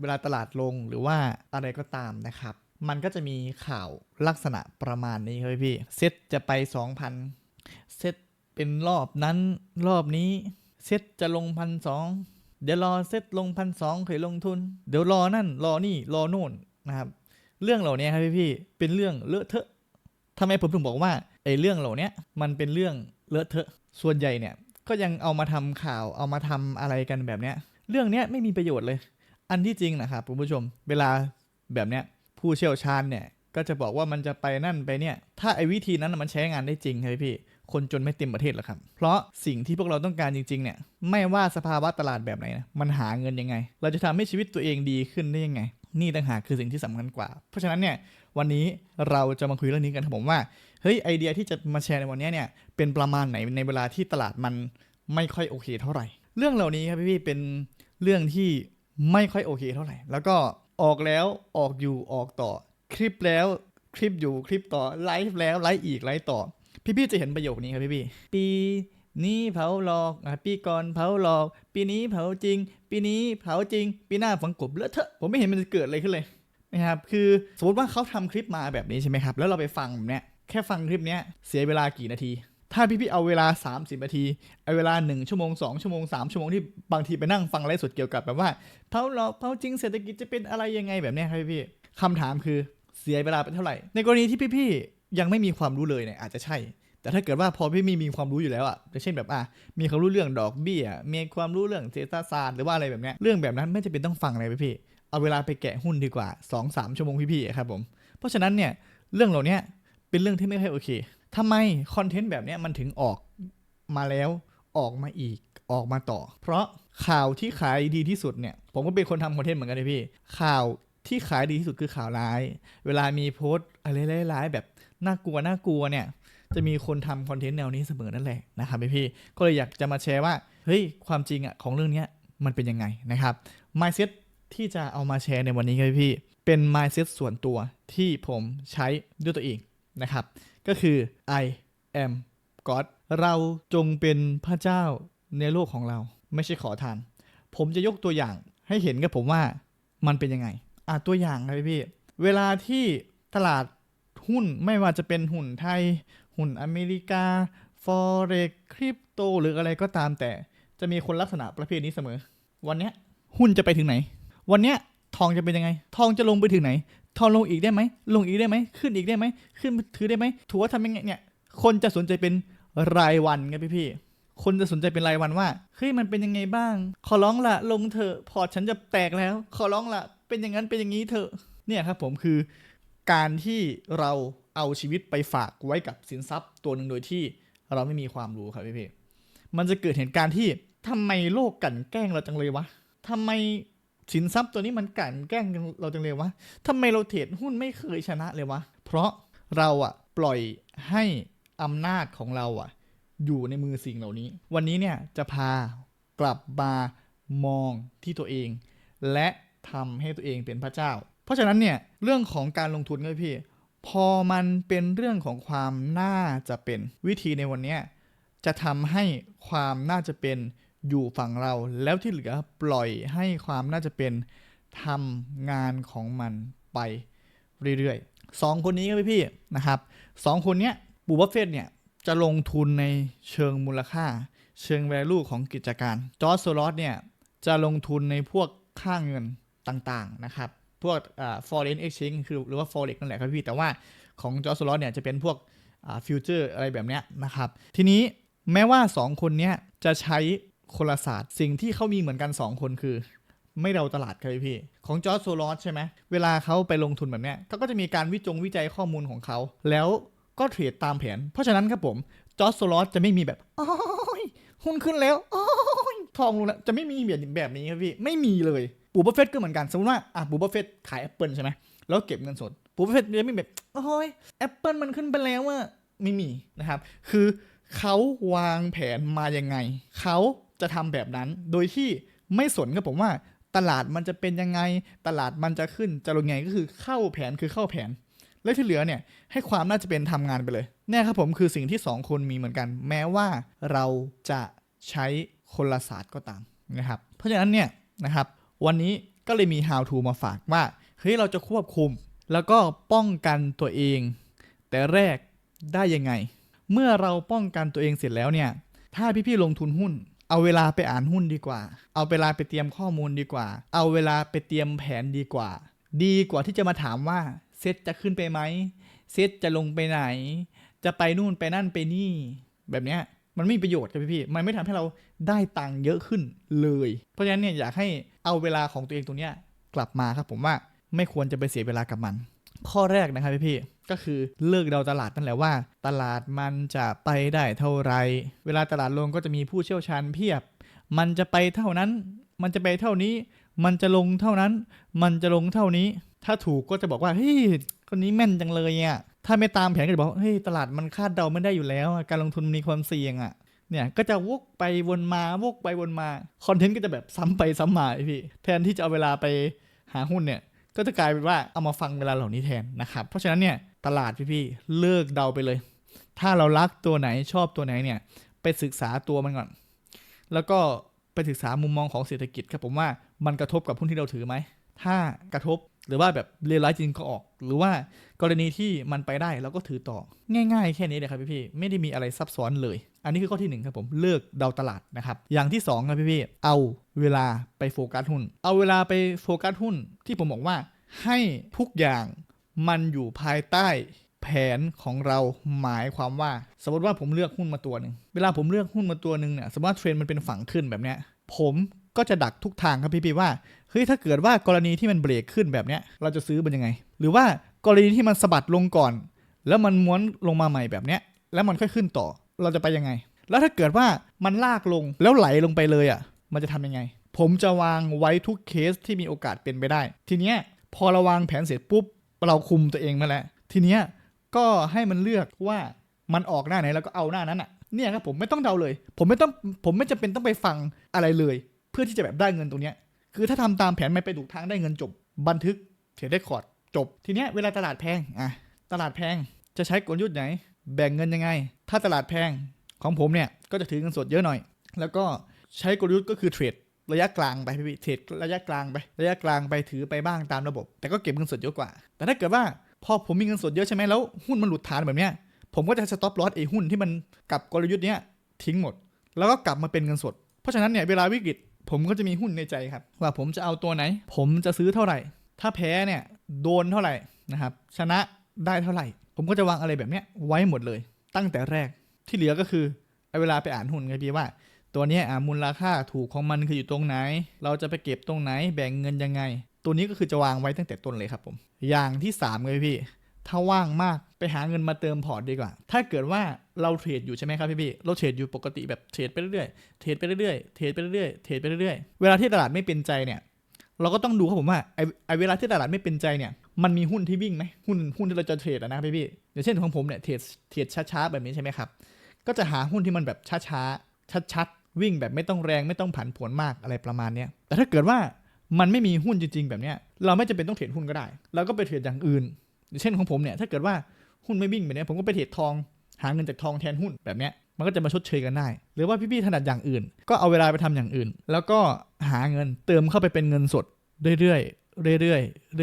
เวลาตลาดลงหรือว่าอะไรก็ตามนะครับ มันก็จะมีข่าวลักษณะประมาณนี้ครับพี่ เซ็ตจะไป 2,000 เซ็ตเป็นรอบนั้นรอบนี้ เซ็ตจะลงพันสองเดี๋ยวรอเซ็ตลงพันสองเคยลงทุน เดี๋ยวรอนั่นรอนี่รอโน่นนะครับ เรื่องเหล่านี้ครับพี่พี่เป็นเรื่องเลอะเทอะทำไมผมถึงบอกว่าไอ้เรื่องเหล่านี้มันเป็นเรื่องเลอะเทอะ ส่วนใหญ่เนี่ยก็ยังเอามาทำข่าวเอามาทำอะไรกันแบบเนี้ย เรื่องเนี้ยไม่มีประโยชน์เลย อันที่จริงนะครับคุณผู้ชม เวลาแบบเนี้ยผู้เชี่ยวชาญเนี่ยก็จะบอกว่ามันจะไปนั่นไปเนี่ย ถ้าไอ้วิธีนั้นมันใช้งานได้จริงครับพี่ คนจนไม่เต็มประเทศหรอกครับ เพราะสิ่งที่พวกเราต้องการจริงๆเนี่ย ไม่ว่าสภาวะตลาดแบบไหนนะ มันหาเงินยังไง เราจะทำให้ชีวิตตัวเองดีขึ้นได้ยังไง นี่ต่างหากคือสิ่งที่สำคัญกว่า เพราะฉะนั้นเนี่ย วันนี้เราจะมาคุยเรื่องนี้กันครับผมว่า เฮ้ยไอเดียที่จะมาแชร์ในวันนี้เนี่ย เป็นประมาณไหนในเวลาที่ตลาดมันไม่ค่อยโอเค เท่าไหร่ เรื่องเหล่านี้ครับพี่ๆเป็นเรื่องที่ ไม่ค่อยโอเคเท่าไหร่ แล้วก็ออกแล้วออกอยู่ออกต่อ คลิปแล้วคลิปอยู่คลิปต่อไลฟ์แล้วไลฟ์อีกไลฟ์ต่อ พี่ๆจะเห็นประโยคนี้ครับพี่ๆปีนี้เผาหลอกปีก่อนเผาหลอก ปีนี้เผาจริง ปีนี้เผาจริง ปีหน้าฝังกบเลอะเทอะผมไม่เห็นมันจะเกิดอะไรขึ้นเลยนะครับคือสมมติว่าเขาทำคลิปมาแบบนี้ใช่ไหมครับ แล้วเราไปฟังแบบเนี้ยแค่ฟังคลิปเนี้ยเสียเวลากี่นาที ถ้าพี่ๆเอาเวลา 30นาทีเอาเวลา 1 ชั่วโมง 2 ชั่วโมง 3 ชั่วโมงที่บางทีไปนั่งฟังไลฟ์สดเกี่ยวกับแบบว่าเผาหลอกเผาจริงเศรษฐกิจจะเป็นอะไรยังไงแบบเนี้ยครับพี่ๆคำถามคือเสียเวลาไปเท่าไหร่ ในกรณีที่พี่ๆยังไม่มีความรู้เลยเนี่ยอาจจะใช่ แต่ถ้าเกิดว่าพอพี่มีมีความรู้อยู่แล้วอะเช่นแบบอะมีความรู้เรื่องดอกเบี้ย มีความรู้เรื่องเศรษฐศาสตร์หรือว่าอะไรแบบเนี้ยเรื่องแบบนั้นไม่จำเป็นต้องฟังเลยพี่ๆเอาเวลาไปแกะหุ้นดีกว่า 2-3 ชั่วโมงพี่ๆครับผมเพราะฉะนั้นเนี่ยเรื่องเหล่านี้เป็นเรื่องที่ไม่ค่อยโอเค ทำไมคอนเทนต์แบบนี้มันถึงออกมาแล้วออกมาอีกออกมาต่อ เพราะข่าวที่ขายดีที่สุดเนี่ย ผมก็เป็นคนทำคอนเทนต์เหมือนกันเลยพี่ ข่าวที่ขายดีที่สุดคือข่าวร้าย เวลามีโพสอะไรร้ายๆแบบน่ากลัวน่ากลัวเนี่ย จะมีคนทำคอนเทนต์แนวนี้เสมอนั่นแหละนะครับพี่ก็เลยอยากจะมาแชร์ว่าเฮ้ยความจริงอะของเรื่องนี้มันเป็นยังไงนะครับ mindset ที่จะเอามาแชร์ในวันนี้ครับพี่ เป็น mindset ส่วนตัวที่ผมใช้ด้วยตัวเองนะครับ ก็คือ I am God เราจงเป็นพระเจ้าในโลกของเรา ไม่ใช่ขอทาน ผมจะยกตัวอย่างให้เห็นกับผมว่ามันเป็นยังไง อะตัวอย่างนะพี่ เวลาที่ตลาดหุ้นไม่ว่าจะเป็นหุ้นไทย หุ้นอเมริกา Forex คริปโต หรืออะไรก็ตามแต่ จะมีคนลักษณะประเภทนี้เสมอ วันนี้หุ้นจะไปถึงไหน วันนี้ทองจะเป็นยังไง ทองจะลงไปถึงไหน ทองลงอีกได้ไหมลงอีกได้ไหมขึ้นอีกได้ไหมขึ้นถือได้ไหมถือว่าทำยังไงเนี่ยคนจะสนใจเป็นรายวันไงพี่พี่ๆคนจะสนใจเป็นรายวันว่าเฮ้ยมันเป็นยังไงบ้าง ขอร้องละลงเถอะพอร์ตฉันจะแตกแล้ว ขอร้องละเป็นอย่างนั้นเป็นอย่างนี้เถอะเนี่ยครับผมคือการที่เราเอาชีวิตไปฝากไว้กับสินทรัพย์ตัวหนึ่งโดยที่เราไม่มีความรู้ครับพี่พี่ๆมันจะเกิดเหตุการณ์ที่ทำไมโลกกันแกล้งเราจังเลยวะทำไม สินทรัพย์ตัวนี้มันกันแกล้งเราจังเลยวะทำไมเราเทรดหุ้นไม่เคยชนะเลยวะ เพราะเราอะปล่อยให้อำนาจของเราอะอยู่ในมือสิ่งเหล่านี้ วันนี้เนี่ยจะพากลับมามองที่ตัวเอง และทำให้ตัวเองเป็นพระเจ้า เพราะฉะนั้นเนี่ยเรื่องของการลงทุนก็พี่ พอมันเป็นเรื่องของความน่าจะเป็นวิธีในวันนี้จะทำให้ความน่าจะเป็น อยู่ฝั่งเราแล้วที่เหลือปล่อยให้ความน่าจะเป็นทำงานของมันไปเรื่อยๆสองคนนี้ก็พี่ๆนะครับสองคนเนี้ยบูบัฟเฟตเนี่ยจะลงทุนในเชิงมูลค่า เชิง value ของกิจการจอร์จโซลอสเนี่ยจะลงทุนในพวกค่าเงินต่างๆนะครับพวกอ่า foreign exchange คือหรือว่า forex นั่นแหละครับพี่แต่ว่าของจอร์จโซลอสเนี่ยจะเป็นพวกอ่า future อะไรแบบเนี้ยนะครับ ทีนี้แม้ว่า 2 คนเนี้ยจะใช้ คนละศาสตร์สิ่งที่เขามีเหมือนกัน 2 คนคือ ไม่เราตลาดครับพี่ ของจอร์จโซลอสใช่ไหมเวลาเขาไปลงทุนแบบเนี้ยเขาก็จะมีการวิจงวิจัยข้อมูลของเขา แล้วก็เทรดตามแผน เพราะฉะนั้นครับผมจอร์จโซลอสจะไม่มีแบบโอ้ยหุ้นขึ้นแล้วโอ้ยทองลงแล้วจะไม่มีแบบแบบนี้ครับพี่ไม่มีเลยปูบัฟเฟตก็เหมือนกันสมมติว่าอะปูบัฟเฟตขายแอปเปิลใช่ไหมแล้วเก็บเงินสดปูบัฟเฟตจะไม่แบบโอ้ยแอปเปิลมันขึ้นไปแล้วว่าไม่มีนะครับ คือเขาวางแผนมายังไงเขา จะทำแบบนั้น โดยที่ไม่สนกับผมว่าตลาดมันจะเป็นยังไง ตลาดมันจะขึ้นจะลงไงก็คือเข้าแผนคือเข้าแผน แล้วที่เหลือเนี่ยให้ความน่าจะเป็นทำงานไปเลยเนี่ครับผมคือสิ่งที่สองคนมีเหมือนกัน แม้ว่าเราจะใช้คนละศาสตร์ก็ตามนะครับ เพราะฉะนั้นเนี่ยนะครับวันนี้ก็เลยมี how to มาฝากว่าเฮ้ยเราจะควบคุม แล้วก็ป้องกันตัวเอง แต่แรกได้ยังไง เมื่อเราป้องกันตัวเองเสร็จแล้วเนี่ยถ้าพี่ๆลงทุนหุ้น เอาเวลาไปอ่านหุ้นดีกว่า เอาเวลาไปเตรียมข้อมูลดีกว่า เอาเวลาไปเตรียมแผนดีกว่า ดีกว่าที่จะมาถามว่าเซ็ตจะขึ้นไปไหม เซ็ตจะลงไปไหน จะไปนู่นไปนั่นไปนี่ แบบเนี้ยมันไม่มีประโยชน์ครับพี่ๆมันไม่ทำให้เราได้ตังค์เยอะขึ้นเลย เพราะฉะนั้นเนี่ยอยากให้เอาเวลาของตัวเองตรงเนี้ยกลับมาครับผมว่าไม่ควรจะไปเสียเวลากับมัน ข้อแรกนะครับพี่ๆ ก็คือเลิกเดาตลาดนั่นแหละว่า ตลาดมันจะไปได้เท่าไร เวลาตลาดลงก็จะมีผู้เชี่ยวชาญเพียบ มันจะไปเท่านั้น มันจะไปเท่านี้ มันจะลงเท่านั้น มันจะลงเท่านี้ ถ้าถูกก็จะบอกว่าเฮ้ยคนนี้แม่นจังเลยอะถ้าไม่ตามแผนก็จะบอกเฮ้ยตลาดมันคาดเดาไม่ได้อยู่แล้ว การลงทุนมีความเสี่ยงอะเนี่ยก็จะวกไปวนมาวกไปวนมาคอนเทนต์ก็จะแบบซ้ำไปซ้ำมาพี่แทนที่จะเอาเวลาไปหาหุ้นเนี่ยก็จะกลายเป็นว่าเอามาฟังเวลาเหล่านี้แทนนะครับ เพราะฉะนั้นเนี่ย ตลาดพี่ๆเลิกเดาไปเลย ถ้าเรารักตัวไหนชอบตัวไหนเนี่ย ไปศึกษาตัวมันก่อน แล้วก็ไปศึกษามุมมองของเศรษฐกิจครับผมว่ามันกระทบกับหุ้นที่เราถือไหม ถ้ากระทบหรือว่าแบบเลวร้ายจริงก็ออก หรือว่ากรณีที่มันไปได้เราก็ถือต่อ ง่ายๆ แค่นี้เลยครับพี่ๆไม่ได้มีอะไรซับซ้อนเลย อันนี้คือข้อที่หนึ่งครับผมเลิกเดาตลาดนะครับ อย่างที่สองครับพี่ๆเอาเวลาไปโฟกัสหุ้น เอาเวลาไปโฟกัสหุ้นที่ผมบอกว่าให้ทุกอย่าง มันอยู่ภายใต้แผนของเราหมายความว่า สมมติว่าผมเลือกหุ้นมาตัวหนึ่งเวลาผมเลือกหุ้นมาตัวหนึ่งเนี่ยสมมติว่าเทรนด์มันเป็นฝั่งขึ้นแบบเนี้ยผมก็จะดักทุกทางครับพี่ๆว่าเฮ้ยถ้าเกิดว่ากรณีที่มันเบรกขึ้นแบบเนี้ยเราจะซื้อมันยังไง หรือว่ากรณีที่มันสะบัดลงก่อน แล้วมันม้วนลงมาใหม่แบบเนี้ยแล้วมันค่อยขึ้นต่อเราจะไปยังไง แล้วถ้าเกิดว่ามันลากลงแล้วไหลลงไปเลยอะ มันจะทำยังไง ผมจะวางไว้ทุกเคสที่มีโอกาสเป็นไปได้ ทีเนี้ยพอเราวางแผนเสร็จปุ๊บ เราคุมตัวเองมาแล้ว ทีเนี้ยก็ให้มันเลือกว่ามันออกหน้าไหนแล้วก็เอาหน้านั้นอะเนี่ยครับผมไม่ต้องเดาเลย ผมไม่ต้องผมไม่จำเป็นต้องไปฟังอะไรเลย เพื่อที่จะแบบได้เงินตรงเนี้ยคือถ้าทำตามแผนไม่ไปถูกทางได้เงินจบ บันทึกเทรดได้คอร์ดจบ ทีเนี้ยเวลาตลาดแพงอะตลาดแพงจะใช้กลยุทธ์ไหน แบ่งเงินยังไง ถ้าตลาดแพงของผมเนี่ยก็จะถือเงินสดเยอะหน่อย แล้วก็ใช้กลยุทธ์ก็คือเทรด ระยะกลางไปพี่เทรดระยะกลางไประยะกลางไปถือไปบ้างตามระบบ แต่ก็เก็บเงินสดเยอะกว่า แต่ถ้าเกิดว่าพอผมมีเงินสดเยอะใช่ไหมแล้วหุ้นมันหลุดฐานแบบเนี้ยผมก็จะสต็อปลอสไอ้หุ้นที่มันกับกลยุทธ์เนี้ยทิ้งหมด แล้วก็กลับมาเป็นเงินสด เพราะฉะนั้นเนี่ยเวลาวิกฤตผมก็จะมีหุ้นในใจครับ ว่าผมจะเอาตัวไหน ผมจะซื้อเท่าไหร่ ถ้าแพ้เนี่ยโดนเท่าไหร่นะครับชนะได้เท่าไหร่ ผมก็จะวางอะไรแบบเนี้ยไว้หมดเลย ตั้งแต่แรกที่เหลือก็คือเอาเวลาไปอ่านหุ้นไงพี่ว่า ตัวนี้อ่ามูลค่าถูกของมันคืออยู่ตรงไหน เราจะไปเก็บตรงไหนแบ่งเงินยังไง ตัวนี้ก็คือจะวางไว้ตั้งแต่ต้นเลยครับผม อย่างที่3เลยพี่ ถ้าว่างมากไปหาเงินมาเติมพอร์ตดีกว่า ถ้าเกิดว่าเราเทรดอยู่ใช่ไหมครับพี่พี่เราเทรดอยู่ปกติแบบเทรดไปเรื่อยๆเทรดไปเรื่อยๆเทรดไปเรื่อยๆเทรดไปเรื่อยๆเวลาที่ตลาดไม่เป็นใจเนี่ยเราก็ต้องดูครับผมว่าไอ้ไอเวลาที่ตลาดไม่เป็นใจเนี่ยมันมีหุ้นที่วิ่งไหมหุ้นหุ้นที่เราจะเทรดอะนะพี่พี่อย่างเช่นของผมเนี่ยเทรดเทรดช้าๆแบบนี้ใช่ไหมครับก็จะหาหุ้นที่มันแบบช้าๆชัดๆ วิ่งแบบไม่ต้องแรงไม่ต้องผันผวนมากอะไรประมาณนี้แต่ถ้าเกิดว่ามันไม่มีหุ้นจริง ๆ แบบเนี้ยเราไม่จำเป็นต้องเทรดหุ้นก็ได้ เราก็ไปเทรดอย่างอื่นอย่างเช่นของผมเนี่ยถ้าเกิดว่าหุ้นไม่วิ่งแบบนี้ผมก็ไปเทรดทอง หาเงินจากทองแทนหุ้นแบบเนี้ยมันก็จะมาชดเชยกันได้ หรือว่าพี่ๆถนัดอย่างอื่น ก็เอาเวลาไปทำอย่างอื่น แล้วก็หาเงินเติมเข้าไปเป็นเงินสดเรื่อยๆเรื่อย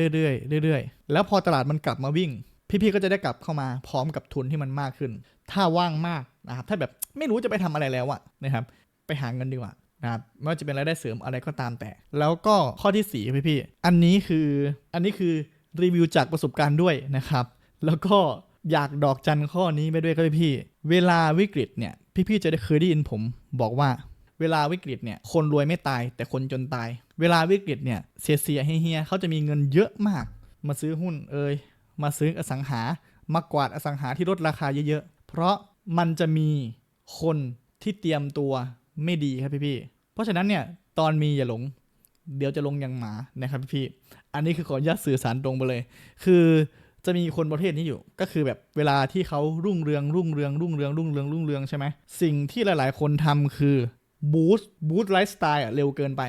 ๆเรื่อยๆเรื่อยๆแล้วพอตลาดมันกลับมาวิ่ง พี่ๆก็จะได้กลับเข้ามาพร้อมกับทุนที่มันมากขึ้น ถ้าว่างมากนะครับถ้าแบบไม่รู้จะไปทำอะไรแล้วอะนะครับ ไปหาเงินดีกว่านะครับไม่ว่าจะเป็นรายได้เสริมอะไรก็ตามแต่ แล้วก็ข้อที่สี่พี่พี่อันนี้คืออันนี้คือรีวิวจากประสบการณ์ด้วยนะครับ แล้วก็อยากดอกจันข้อนี้ไปด้วยครับพี่ เวลาวิกฤตเนี่ยพี่ๆจะได้เคยได้ยินผมบอกว่าเวลาวิกฤตเนี่ยคนรวยไม่ตายแต่คนจนตาย เวลาวิกฤตเนี่ยเสียเสียเฮียๆเขาจะมีเงินเยอะมาก มาซื้อหุ้นเอ่ยมาซื้ออสังหามากวาดอสังหาที่ลดราคาเยอะๆ เพราะมันจะมีคนที่เตรียมตัว ไม่ดีครับพี่ๆเพราะฉะนั้นเนี่ยตอนมีอย่าหลง เดี๋ยวจะลงอย่างหมานะครับพี่ๆอันนี้คือขออนุญาตสื่อสารตรงไปเลย คือจะมีคนประเภทนี้อยู่ ก็คือแบบเวลาที่เขารุ่งเรืองรุ่งเรืองรุ่งเรืองรุ่งเรืองรุ่งเรืองใช่ไหมสิ่งที่หลาย ๆ คนทำคือบูสต์บูสต์ไลฟ์สไตล์อะเร็วเกินไป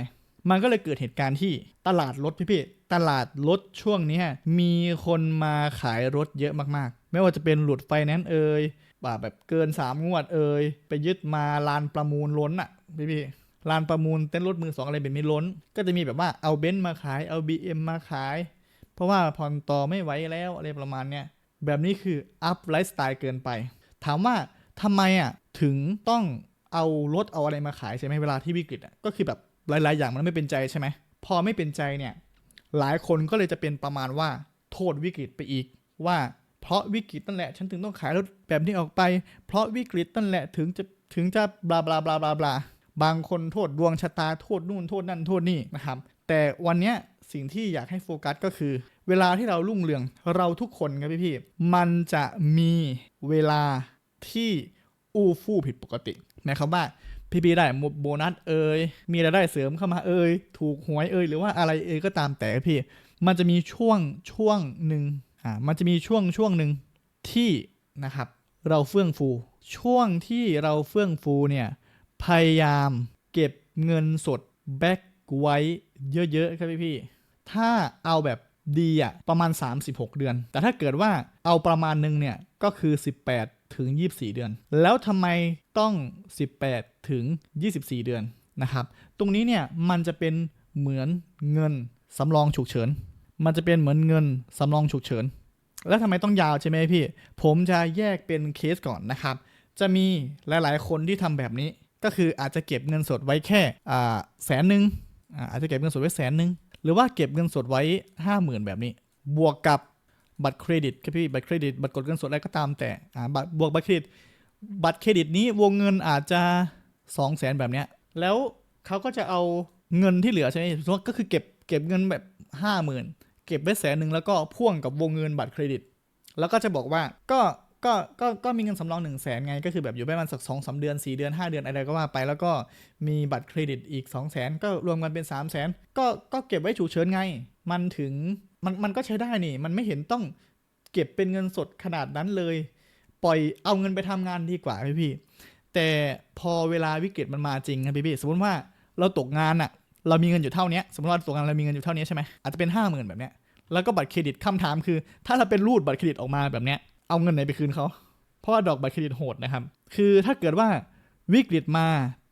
มันก็เลยเกิดเหตุการณ์ที่ตลาดรถพี่ๆตลาดรถช่วงนี้มีคนมาขายรถเยอะมากๆ ไม่ว่าจะเป็นหลุดไฟแนนซ์เอ่ย ว่าแบบเกิน3งวดเอ่ยไปยึดมาลานประมูลล้นอะพี่พี่ลานประมูลเต้นรถมือสองอะไรแบบนี้ล้น ก็จะมีแบบว่าเอาเบนซ์มาขายเอา BM มาขาย เพราะว่าผ่อนต่อไม่ไหวแล้วอะไรประมาณเนี้ยแบบนี้คืออัพไลฟ์สไตล์เกินไป ถามว่าทำไมอะถึงต้องเอารถเอาอะไรมาขายใช่ไหมเวลาที่วิกฤตอะก็คือแบบหลาย ๆ อย่างมันไม่เป็นใจใช่ไหมพอไม่เป็นใจเนี่ยหลายคนก็เลยจะเป็นประมาณว่าโทษวิกฤตไปอีกว่า เพราะวิกฤตนั่นแหละ ฉันถึงต้องขายรถแบบนี้ออกไป เพราะวิกฤตนั่นแหละถึงจะถึงจะบลาบลาบลาบลาบลาบางคนโทษดวงชะตาโทษนู่นโทษนั่นโทษนี่นะครับ แต่วันเนี้ยสิ่งที่อยากให้โฟกัสก็คือ เวลาที่เรารุ่งเรืองเราทุกคนครับพี่พี่มันจะมีเวลาที่อู้ฟู่ผิดปกติหมายความว่าพี่พีได้โบนัสเอ่ยมีรายได้เสริมเข้ามาเอ่ยถูกหวยเอ่ยหรือว่าอะไรเอ่ยก็ตามแต่พี่ มันจะมีช่วงช่วงหนึ่ง อ่ามันจะมีช่วงช่วงหนึ่งที่นะครับเราเฟื่องฟู ช่วงที่เราเฟื่องฟูเนี่ยพยายามเก็บเงินสดแบ็กไว้เยอะๆครับพี่พี่ๆถ้าเอาแบบดีอะประมาณ 36 เดือน แต่ถ้าเกิดว่าเอาประมาณหนึงเนี่ยก็คือ 18 ถึง 24 เดือน แล้วทำไมต้อง 18 ถึง 24 เดือนนะครับ ตรงนี้เนี่ยมันจะเป็นเหมือนเงินสำรองฉุกเฉิน มันจะเป็นเหมือนเงินสำรองฉุกเฉิน แล้วทำไมต้องยาวใช่ไหมพี่ ผมจะแยกเป็นเคสก่อนนะครับ จะมีหลายๆ คนที่ทำแบบนี้ ก็คืออาจจะเก็บเงินสดไว้แค่แสนหนึ่งอาจจะเก็บเงินสดไว้แสนหนึ่งหรือว่าเก็บเงินสดไว้ห้าหมื่นแบบนี้ บวกกับบัตรเครดิตครับพี่บัตรเครดิต บัตรกดเงินสดอะไรก็ตามแต่บัตรบวกบัตรเครดิต บัตรเครดิตนี้วงเงินอาจจะ 2 0 0แสนแบบเนี้ยแล้วเขาก็จะเอาเงินที่เหลือใช่ไหมก็คือเก็บเก็บเงินแบบห้าหมื่น เก็บไว้แสนหนึ่งแล้วก็พ่วงกับวงเงินบัตรเครดิต แล้วก็จะบอกว่าก็ก็ก็ก็มีเงินสำรองหนึ่งแสนไง ก็คือแบบอยู่ประมาณสักสองสาเดือนสี่เดือนห้าเดือนอะไรก็ว่าไป แล้วก็มีบัตรเครดิตอีก 2 0 0แสนก็รวมกันเป็น 3 0 0แสนก็ก็เก็บไว้ฉุกเฉินไง มันถึงมันมันก็ใช้ได้นี่ มันไม่เห็นต้องเก็บเป็นเงินสดขนาดนั้นเลย ปล่อยเอาเงินไปทำงานดีกว่าพี่พี่ๆแต่พอเวลาวิกฤตมันมาจริงครับพี่พี่ๆสมมติว่าเราตกงานอะ เรามีเงินอยู่เท่านี้สมมติว่าตกงานเรามีเงินอยู่เท่านี้ใช่ไหมอาจจะเป็นห้าหมื่นแบบเนี้ยแล้วก็บัตรเครดิตคำถามคือ ถ้าเราเป็นรูดบัตรเครดิตออกมาแบบเนี้ยเอาเงินไหนไปคืนเขาเพราะว่าดอกบัตรเครดิตโหดนะครับ คือถ้าเกิดว่าวิกฤตมา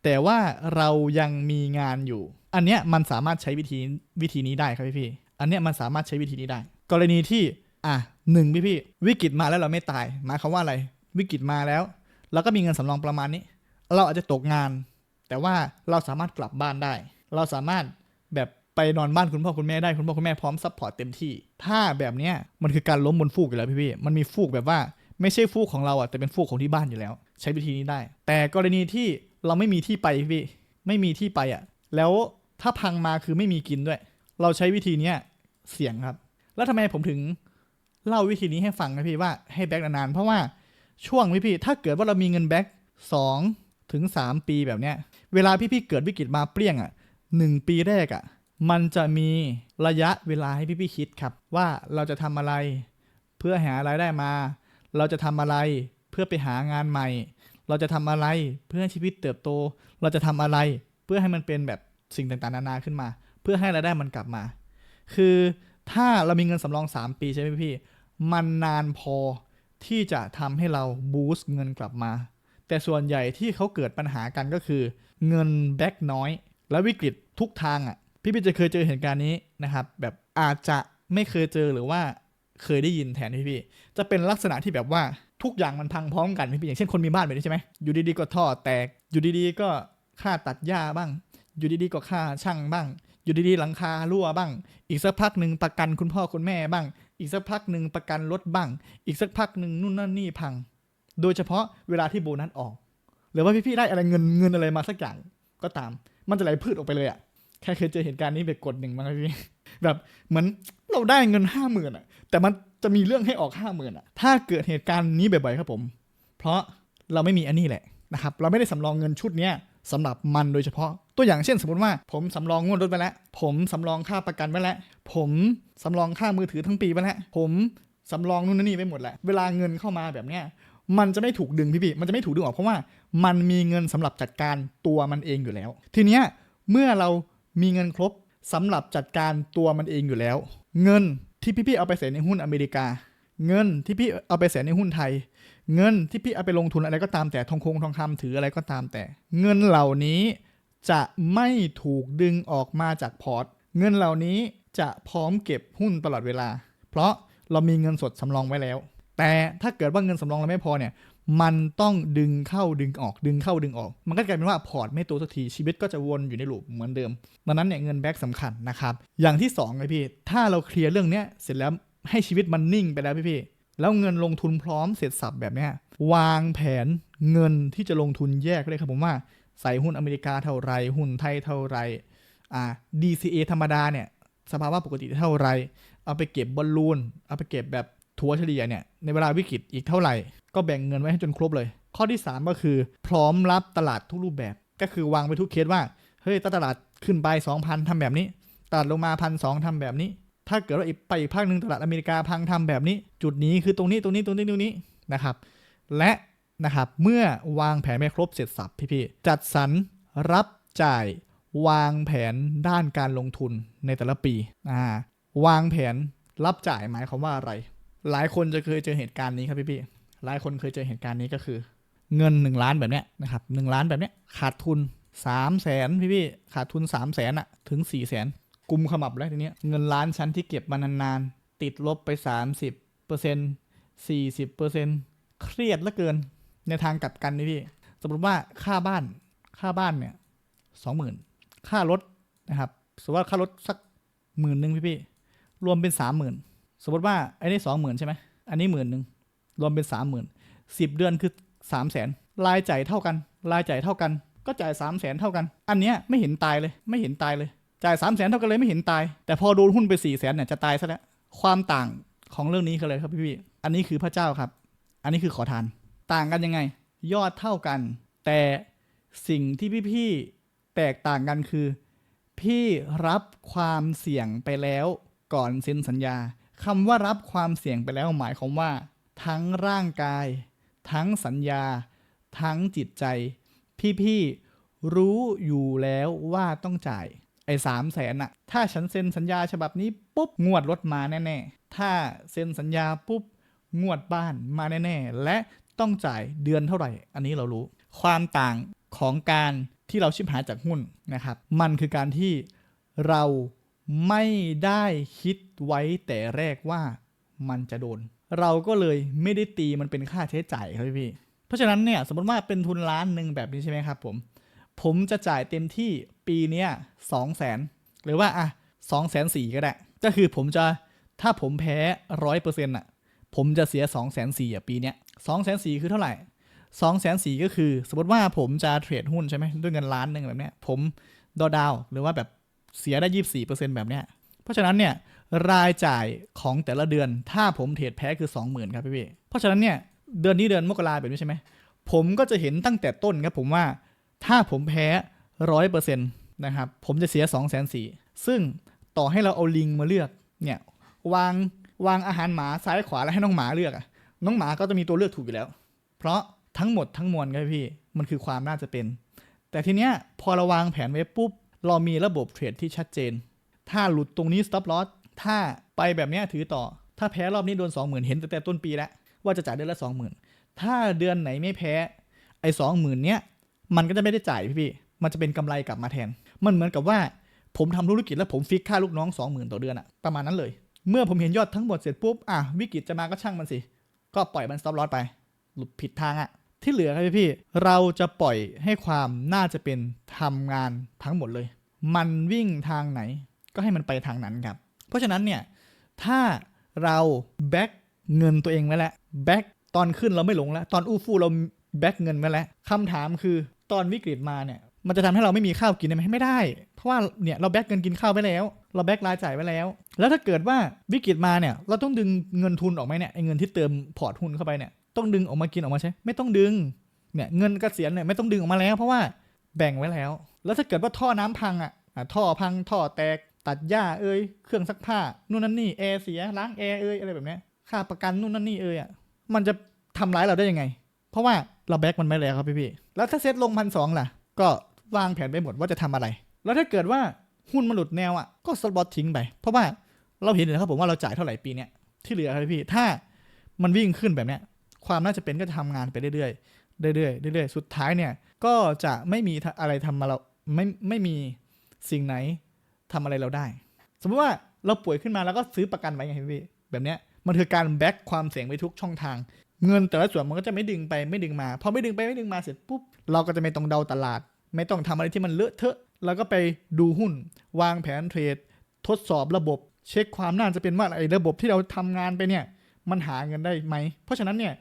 แต่ว่าเรายังมีงานอยู่ อันเนี้ยมันสามารถใช้วิธีวิธีนี้ได้ครับพี่พี่อันเนี้ยมันสามารถใช้วิธีนี้ได้ กรณีที่อะหนึ่งพี่พี่วิกฤตมาแล้วเราไม่ตายหมายความว่าอะไรวิกฤตมาแล้วเราก็มีเงินสำรองประมาณนี้ เราอาจจะตกงาน แต่ว่าเราสามารถกลับบ้านได้ เราสามารถแบบไปนอนบ้านคุณพ่อคุณแม่ได้คุณพ่อคุณแม่พร้อมซัพพอร์ตเต็มที่ ถ้าแบบเนี้ยมันคือการล้มบนฟูกอยู่แล้วพี่พี่ๆมันมีฟูกแบบว่าไม่ใช่ฟูกของเราอะแต่เป็นฟูกของที่บ้านอยู่แล้ว ใช้วิธีนี้ได้ แต่กรณีที่เราไม่มีที่ไปพี่ไม่มีที่ไปอะ แล้วถ้าพังมาคือไม่มีกินด้วย เราใช้วิธีเนี้ยเสี่ยงครับ แล้วทำไมผมถึงเล่าวิธีนี้ให้ฟังนะพี่ว่าให้แบ็กนานๆเพราะว่าช่วงพี่พี่ๆถ้าเกิดว่าเรามีเงินแบ็กสองถึงสามปีแบบเนี้ย เวลาพี่พี่ๆเกิดวิกฤตมาเปรี้ยงอะ หนึ่งปีแรกอะมันจะมีระยะเวลาให้พี่พี่คิดครับ ว่าเราจะทำอะไร เพื่อหารายได้มา เราจะทำอะไรเพื่อไปหางานใหม่ เราจะทำอะไรเพื่อให้ชีวิตเติบโต เราจะทำอะไรเพื่อให้มันเป็นแบบสิ่งต่างๆ นานาขึ้นมา เพื่อให้รายได้มันกลับมา คือถ้าเรามีเงินสำรอง 3 ปีใช่ไหมพี่ มันนานพอที่จะทำให้เราบูสต์เงินกลับมา แต่ส่วนใหญ่ที่เขาเกิดปัญหากันก็คือ เงินแบ็กน้อย และวิกฤตทุกทางอะพี่พี่จะเคยเจอเหตุการณ์นี้นะครับแบบอาจจะไม่เคยเจอหรือว่าเคยได้ยินแทนพี่พี่จะเป็นลักษณะที่แบบว่าทุกอย่างมันพังพร้อมกันพี่พี่อย่างเช่นคนมีบ้านแบบนี้ใช่ไหมอยู่ดีๆก็ท่อแตกอยู่ดีๆก็ค่าตัดหญ้าบ้าง อยู่ดีๆก็ค่าช่างบ้าง อยู่ดีๆหลังคารั่วบ้าง อีกสักพักหนึ่งประกันคุณพ่อคุณแม่บ้าง อีกสักพักหนึ่งประกันรถบ้าง อีกสักพักหนึ่งนู่นนั่นนี่พัง โดยเฉพาะเวลาที่โบนัสออก หรือว่าพี่ๆได้อะไรเงินเงินอะไรมาสักอย่างก็ตาม มันจะไหลพืชออกไปเลยอะแค่เคยเจอเหตุการณ์นี้แบบกดหนึ่งมั้งพี่แบบเหมือนเราได้เงินห้าหมื่นอะแต่มันจะมีเรื่องให้ออกห้าหมื่นอะถ้าเกิดเหตุการณ์นี้บ่อยๆครับผม เพราะเราไม่มีอันนี้แหละนะครับ เราไม่ได้สำรองเงินชุดเนี้ยสำหรับมันโดยเฉพาะ ตัวอย่างเช่นสมมติว่า ผมสำรองงวดรถไปแล้ว ผมสำรองค่าประกันไว้แล้ว ผมสำรองค่ามือถือทั้งปีไปแล้ว ผมสำรองนู่นนนนี่ไปหมดแหละ เวลาเงินเข้ามาแบบเนี้ย มันจะไม่ถูกดึงพี่พี่มันจะไม่ถูกดึงออกเพราะว่า มันมีเงินสำหรับจัดการตัวมันเองอยู่แล้ว ทีเนี้ยเมื่อเรามีเงินครบสำหรับจัดการตัวมันเองอยู่แล้ว เงินที่พี่พี่เอาไปใส่ในหุ้นอเมริกา เงินที่พี่เอาไปใส่ในหุ้นไทย เงินที่พี่เอาไปลงทุนอะไรก็ตามแต่ทองคงทองคำถืออะไรก็ตามแต่ เงินเหล่านี้จะไม่ถูกดึงออกมาจากพอร์ต เงินเหล่านี้จะพร้อมเก็บหุ้นตลอดเวลา เพราะเรามีเงินสดสำรองไว้แล้ว แต่ถ้าเกิดว่าเงินสำรองเราไม่พอเนี่ย มันต้องดึงเข้าดึงออกดึงเข้าดึงออก มันก็กลายเป็นว่าพอร์ตไม่โตสักทีชีวิตก็จะวนอยู่ในลูปเหมือนเดิมดังนั้นเนี่ยเงินแบ็กสำคัญนะครับอย่างที่สองเลยพี่ถ้าเราเคลียร์เรื่องเนี้ยเสร็จแล้วให้ชีวิตมันนิ่งไปแล้วพี่พี่แล้วเงินลงทุนพร้อมเสร็จสับแบบเนี้ยวางแผนเงินที่จะลงทุนแยกเลยครับผมว่าใส่หุ้นอเมริกาเท่าไรหุ้นไทยเท่าไรอ่า DCA ธรรมดาเนี่ยสภาวะปกติเท่าไร เอาไปเก็บบอลลูน เอาไปเก็บแบบ ถัวเฉลี่ยเนี่ยในเวลาวิกฤตอีกเท่าไหร่ ก็แบ่งเงินไว้ให้จนครบเลย ข้อที่ 3 ก็คือ พร้อมรับตลาดทุกรูปแบบ ก็คือวางไปทุกเคสว่าเฮ้ยตลาดขึ้นไป 2,000ทำแบบนี้ ตลาดลงมาพันสองทำแบบนี้ ถ้าเกิดว่าอีกไปอีกภาคหนึ่งตลาดอเมริกาพังทำแบบนี้ จุดนี้คือตรงนี้ตรงนี้ตรงนี้ตรงนี้นะครับ และนะครับเมื่อวางแผนไม่ครบเสร็จสับพี่ๆจัดสรรรับจ่ายวางแผนด้านการลงทุนในแต่ละปีอ่าวางแผนรับจ่ายหมายความว่าอะไร หลายคนจะเคยเจอเหตุการณ์นี้ครับพี่ๆหลายคนเคยเจอเหตุการณ์นี้ก็คือ เงิน 1 ล้านแบบเนี้ยนะครับหล้านแบบเนี้ยขาดทุน3 0 0แสนพี่ๆขาดทุน3 0 0แสนอะถึง4 0 0แสนกุมขมับแล้วทีเนี้ยเงินล้านชั้นที่เก็บมานานๆ ติดลบไป 30เปอร์เซ็นต์40เปอร์เซ็นต์เครียดเหลือเกินในทางกลับกันนี่พี่สมมติว่าค่าบ้านค่าบ้านเนี่ยสองหมื่นค่ารถนะครับสมมติว่าค่ารถสักหมื่นหนึ่งพี่พี่รวมเป็นสามหมื่น สมมติว่าไอ้นี่สองหมื่นใช่ไหมอันนี้หมื่นหนึ่งรวมเป็นสามหมื่นสิบเดือนคือสามแสนรายจ่ายเท่ากัน รายจ่ายเท่ากัน ก็จ่ายสามแสนเท่ากัน อันเนี้ยไม่เห็นตายเลย ไม่เห็นตายเลย จ่ายสามแสนเท่ากันเลยไม่เห็นตาย แต่พอโดนหุ้นไปสี่แสนเนี่ยจะตายซะแล้ว ความต่างของเรื่องนี้คืออะไรครับพี่พี่อันนี้คือพระเจ้าครับ อันนี้คือขอทาน ต่างกันยังไง ยอดเท่ากัน แต่สิ่งที่พี่ๆแตกต่างกันคือ พี่รับความเสี่ยงไปแล้วก่อนเซ็นสัญญา คำว่ารับความเสี่ยงไปแล้วหมายความว่า ทั้งร่างกาย ทั้งสัญญา ทั้งจิตใจ พี่ๆรู้อยู่แล้วว่าต้องจ่ายไอ้สามแสนอะถ้าฉันเซ็นสัญญาฉบับนี้ปุ๊บงวดรถมาแน่ๆ ถ้าเซ็นสัญญาปุ๊บงวดบ้านมาแน่ๆ และต้องจ่ายเดือนเท่าไหร่ อันนี้เรารู้ ความต่างของการที่เราชิบหายจากหุ้นนะครับ มันคือการที่เรา ไม่ได้คิดไว้แต่แรกว่ามันจะโดน เราก็เลยไม่ได้ตีมันเป็นค่าใช้จ่ายครับพี่ เพราะฉะนั้นเนี่ยสมมติว่าเป็นทุนล้านหนึ่งแบบนี้ใช่ไหมครับผม ผมจะจ่ายเต็มที่ปีเนี้ยสองแสนหรือว่าอะสองแสนสี่ก็ได้ ก็คือผมจะถ้าผมแพ้ร้อยเปอร์เซ็นต์อะผมจะเสีย2องแสนสี่อะปีเนี้ยสองแสนสี่คือเท่าไหร่สองแสนสี่ก็คือ สมมติว่าผมจะเทรดหุ้นใช่ไหมด้วยเงินล้านหนึ่งแบบเนี้ยผมดอดาว หรือว่าแบบ เสียได้ยี่สิบสี่เปอร์เซ็นต์แบบเนี้ย เพราะฉะนั้นเนี่ยรายจ่ายของแต่ละเดือน ถ้าผมเทรดแพ้คือสองหมื่นครับพี่พี่เพราะฉะนั้นเนี่ยเดือนนี้เดือนมกราแบบนี้ใช่ไหมผมก็จะเห็นตั้งแต่ต้นครับผมว่าถ้าผมแพ้ร้อยเปอร์เซ็นต์นะครับผมจะเสียสองแสนสี่ซึ่งต่อให้เราเอาลิงมาเลือกเนี่ยวางวางอาหารหมาซ้ายขวาแล้วให้น้องหมาเลือกอะน้องหมาก็จะมีตัวเลือกถูกอยู่แล้ว เพราะทั้งหมดทั้งมวลครับพี่มันคือความน่าจะเป็น แต่ทีเนี้ยพอเราวางแผนไว้ปุ๊บ เรามีระบบเทรดที่ชัดเจน ถ้าหลุดตรงนี้ stop loss ถ้าไปแบบนี้ถือต่อ ถ้าแพ้รอบนี้โดน 20,000 เห็นตั้งแต่ต้นปีแล้ว ว่าจะจ่ายเดือนละ 20,000 ถ้าเดือนไหนไม่แพ้ไอ้20,000เนี้ยมันก็จะไม่ได้จ่ายพี่พี่ มันจะเป็นกำไรกลับมาแทน มันเหมือนกับว่าผมทำธุรกิจแล้วผมฟิกค่าลูกน้อง 20,000 ต่อเดือนอะประมาณนั้นเลย เมื่อผมเห็นยอดทั้งหมดเสร็จปุ๊บอะวิกฤตจะมาก็ช่างมันสิ ก็ปล่อยมัน stop loss ไป หลุดผิดทางอะ ที่เหลือครับพี่ๆเราจะปล่อยให้ความน่าจะเป็นทำงานทั้งหมดเลย มันวิ่งทางไหนก็ให้มันไปทางนั้นครับ เพราะฉะนั้นเนี่ยถ้าเราแบ็กเงินตัวเองไว้แล้วแบ็กตอนขึ้นเราไม่หลงแล้ว ตอนอู้ฟู่เราแบ็กเงินไว้แล้วคำถามคือตอนวิกฤตมาเนี่ยมันจะทำให้เราไม่มีข้าวกินได้ไหมไม่ได้ เพราะว่าเนี่ยเราแบ็กเงินกินข้าวไว้แล้ว เราแบ็กรายจ่ายไว้แล้ว แล้วถ้าเกิดว่าวิกฤตมาเนี่ยเราต้องดึงเงินทุนออกไหมเนี่ยไอ้เงินที่เติมพอร์ตหุ้นเข้าไปเนี่ย ต้องดึงออกมากินออกมาใช้ ไม่ต้องดึงเนี่ยเงินเกษียณเนี่ยไม่ต้องดึงออกมาแล้ว เพราะว่าแบ่งไว้แล้ว แล้วถ้าเกิดว่าท่อน้ำพังอะท่อพังท่อแตกตัดหญ้าเอ้ยเครื่องซักผ้านู่นนั่นนี่แอร์เสียล้างแอร์เอ้ยอะไรแบบเนี้ยค่าประกันนู่นนั่นนี่เอ้ยอะมันจะทำร้ายเราได้ยังไง เพราะว่าเราแบ็กมันไม่แล้วครับพี่ๆแล้วถ้าเซ็ตลงพันสองล่ะ ก็วางแผนไปหมดว่าจะทำอะไร แล้วถ้าเกิดว่าหุ้นมันหลุดแนวอะก็สลอตทิ้งไป เพราะว่าเราเห็นเลยครับผมว่าเราจ่ายเท่าไหร่ปีเนี้ยที่เหลือครับพี่ ถ้ามันวิ่งขึ้นแบบเนี้ย ความน่าจะเป็นก็จะทำงานไปเรื่อยๆเรื่อยๆเรื่อยๆ สุดท้ายเนี่ยก็จะไม่มีอะไรทำมาเราไม่ไม่มีสิ่งไหนทำอะไรเราได้ สมมติว่าเราป่วยขึ้นมาแล้วก็ซื้อประกันไว้ไงพี่แบบเนี้ยมันคือการแบ็กความเสี่ยงไปทุกช่องทาง เงินแต่ละส่วนมันก็จะไม่ดึงไปไม่ดึงมาพอไม่ดึงไปไม่ดึงมาเสร็จปุ๊บเราก็จะไม่ต้องเดาตลาด ไม่ต้องทำอะไรที่มันเลอะเทอะเราก็ไปดูหุ้น วางแผนเทรด ทดสอบระบบ เช็คความน่าจะเป็นว่าไอ้ระบบที่เราทำงานไปเนี่ยมันหาเงินได้ไหม เพราะฉะนั้นเนี่ย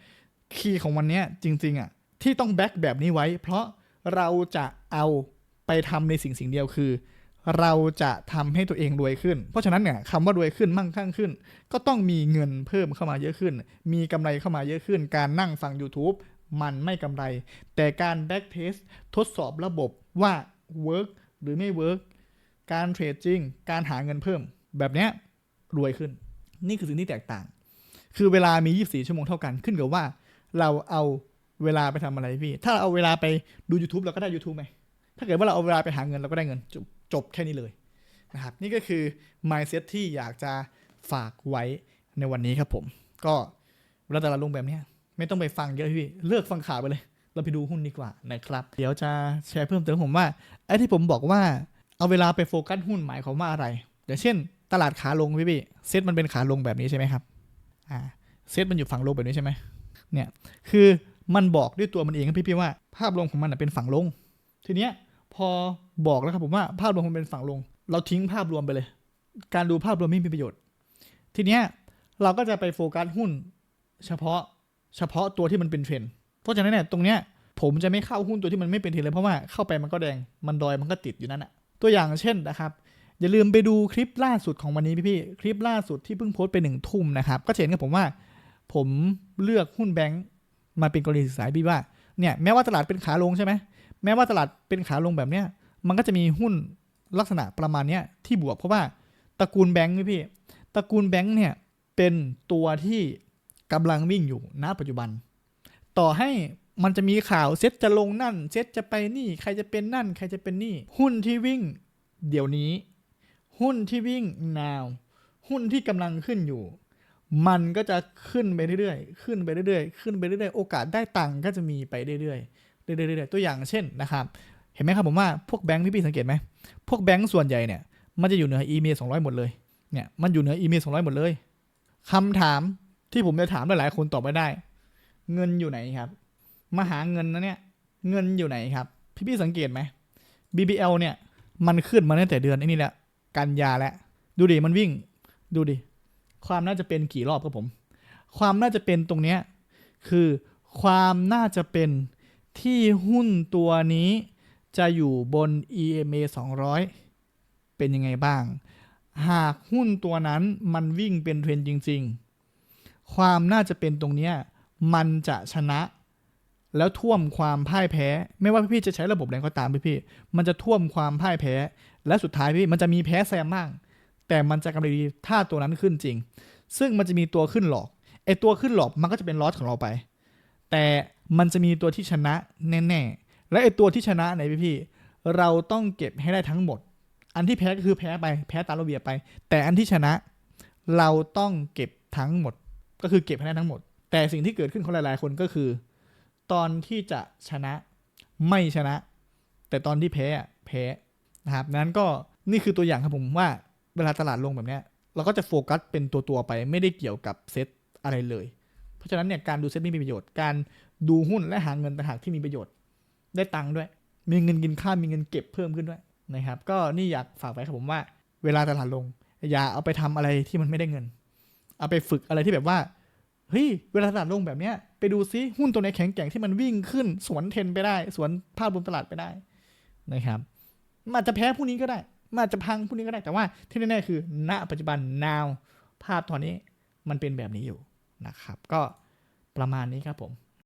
คีย์ของวันนี้จริง ๆอะที่ต้องแบ็กแบบนี้ไว้ เพราะเราจะเอาไปทำในสิ่งสิ่งเดียวคือ เราจะทำให้ตัวเองรวยขึ้น เพราะฉะนั้นเนี่ยคำว่ารวยขึ้นมั่งคั่งขึ้น ก็ต้องมีเงินเพิ่มเข้ามาเยอะขึ้น มีกำไรเข้ามาเยอะขึ้น การนั่งฟัง YouTube มันไม่กำไร แต่การแบ็กเทสทดสอบระบบว่าเวิร์กหรือไม่เวิร์กการเทรดจริง การหาเงินเพิ่ม แบบเนี้ยรวยขึ้น นี่คือสิ่งที่แตกต่าง คือเวลามี 24 ชั่วโมงเท่ากันขึ้นกับว่า เราเอาเวลาไปทำอะไรพี่ ถ้าเราเอาเวลาไปดู YouTube เราก็ได้ YouTube ไหม ถ้าเกิดว่าเราเอาเวลาไปหาเงินเราก็ได้เงินจบจบแค่นี้เลยนะครับ นี่ก็คือ mindset ที่อยากจะฝากไว้ในวันนี้ครับผม ก็เวลาแต่ละลงแบบนี้ไม่ต้องไปฟังเยอะพี่ เลือกฟังข่าวไปเลย เราไปดูหุ้นดีกว่านะครับ เดี๋ยวจะแชร์เพิ่มเติมผมว่าไอ้ที่ผมบอกว่าเอาเวลาไปโฟกัสหุ้นหมายความว่าอะไรอย่างเช่น ตลาดขาลงพี่พี่เซตมันเป็นขาลงแบบนี้ใช่ไหมครับ อ่า เซตมันอยู่ฝั่งลงแบบนี้ใช่ไหม เนี่ยคือมันบอกด้วยตัวมันเองครับพี่พี่ว่าภาพรวมของมันเป็นฝั่งลง ทีเนี้ยพอบอกแล้วครับผมว่าภาพรวมมันเป็นฝั่งลง เราทิ้งภาพรวมไปเลย การดูภาพรวมไม่มีประโยชน์ ทีเนี้ยเราก็จะไปโฟกัสหุ้น เฉพาะเฉพาะตัวที่มันเป็นเทรนด์เพราะฉะนั้นเนี่ยตรงเนี้ยผมจะไม่เข้าหุ้นตัวที่มันไม่เป็นเทรนเลยเพราะว่าเข้าไปมันก็แดงมันดอยมันก็ติดอยู่นั่นอะตัวอย่างเช่นนะครับ อย่าลืมไปดูคลิปล่าสุดของวันนี้พี่ๆคลิปล่าสุดที่เพิ่งโพสต์ไปหนึ่งทุ่มนะครับก็จะเห็นกับผมว่า ผมเลือกหุ้นแบงก์มาเป็นกรณีศึกษาพี่ว่าเนี่ยแม้ว่าตลาดเป็นขาลงใช่ไหมแม้ว่าตลาดเป็นขาลงแบบเนี้ยมันก็จะมีหุ้นลักษณะประมาณเนี้ยที่บวกเพราะว่าตระกูลแบงก์พี่ตระกูลแบงก์เนี่ยเป็นตัวที่กำลังวิ่งอยู่ณปัจจุบัน ต่อให้มันจะมีข่าวเซ็ตจะลงนั่นเซ็ตจะไปนี่ ใครจะเป็นนั่น ใครจะเป็นนี่ หุ้นที่วิ่งเดี๋ยวนี้ หุ้นที่วิ่ง now หุ้นที่กำลังขึ้นอยู่ มันก็จะขึ้นไปเรื่อยๆ ขึ้นไปเรื่อยๆ ขึ้นไปเรื่อยๆ โอกาสได้ตังค์ก็จะมีไปเรื่อยๆ เรื่อยๆ ตัวอย่างเช่นนะครับ เห็นไหมครับผมว่าพวกแบงค์พี่พี่สังเกตไหม พวกแบงค์ส่วนใหญ่เนี่ย มันจะอยู่เหนือ e m a 200หมดเลย เนี่ย มันอยู่เหนือ e m a 200หมดเลยคำถามที่ผมจะถามหลายๆ คนตอบไม่ได้ เงินอยู่ไหนครับ มาหาเงินนะเนี่ย เงินอยู่ไหนครับ พี่พี่สังเกตไหม BBL เนี่ย มันขึ้นมาตั้งแต่เดือนไอ้นี่แหละ กันยาแล้ว ดูดิ มันวิ่ง ดูดิ ความน่าจะเป็นกี่รอบครับผม ความน่าจะเป็นตรงเนี้ยคือความน่าจะเป็นที่หุ้นตัวนี้จะอยู่บน EMA 200 เป็นยังไงบ้าง หากหุ้นตัวนั้นมันวิ่งเป็นเทรนด์จริง ๆ ความน่าจะเป็นตรงเนี้ยมันจะชนะ แล้วท่วมความพ่ายแพ้ ไม่ว่าพี่จะใช้ระบบไหนก็ตามพี่ๆมันจะท่วมความพ่ายแพ้ และสุดท้ายพี่มันจะมีแพ้แซมบ้าง แต่มันจะกำไรดีถ้าตัวนั้นขึ้นจริง ซึ่งมันจะมีตัวขึ้นหลอกไอตัวขึ้นหลอกมันก็จะเป็นลอสของเราไป แต่มันจะมีตัวที่ชนะแน่ๆ และไอตัวที่ชนะไหนพี่ๆเราต้องเก็บให้ได้ทั้งหมด อันที่แพ้ก็คือแพ้ไปแพ้ตามระเบียบไป แต่อันที่ชนะ เราต้องเก็บทั้งหมด ก็คือเก็บให้ได้ทั้งหมด แต่สิ่งที่เกิดขึ้นของหลายๆคนก็คือ ตอนที่จะชนะไม่ชนะ แต่ตอนที่แพ้แพ้นะครับนั้นก็นี่คือตัวอย่างครับผมว่า เวลาตลาดลงแบบเนี้ยเราก็จะโฟกัสเป็นตัวๆไปไม่ได้เกี่ยวกับเซตอะไรเลย เพราะฉะนั้นเนี่ยการดูเซตไม่มีประโยชน์ การดูหุ้นและหาเงินต่างหากที่มีประโยชน์ ได้ตังค์ด้วย มีเงินกินข้าวมีเงินเก็บเพิ่มขึ้นด้วยนะครับ ก็นี่อยากฝากไว้ครับผมว่า เวลาตลาดลง อย่าเอาไปทำอะไรที่มันไม่ได้เงิน เอาไปฝึกอะไรที่แบบว่าเฮ้ยเวลาตลาดลงแบบเนี้ยไปดูซิหุ้นตัวไหนแข็งแกร่งที่มันวิ่งขึ้น สวนเทนไปได้ สวนภาพรวมตลาดไปได้นะครับอาจจะแพ้พวกนี้ก็ได้ มันอาจจะพังพวกนี้ก็ได้ แต่ว่าที่แน่ๆคือ ณ ปัจจุบัน now ภาพตอนนี้มันเป็นแบบนี้อยู่นะครับ ก็ประมาณนี้ครับผม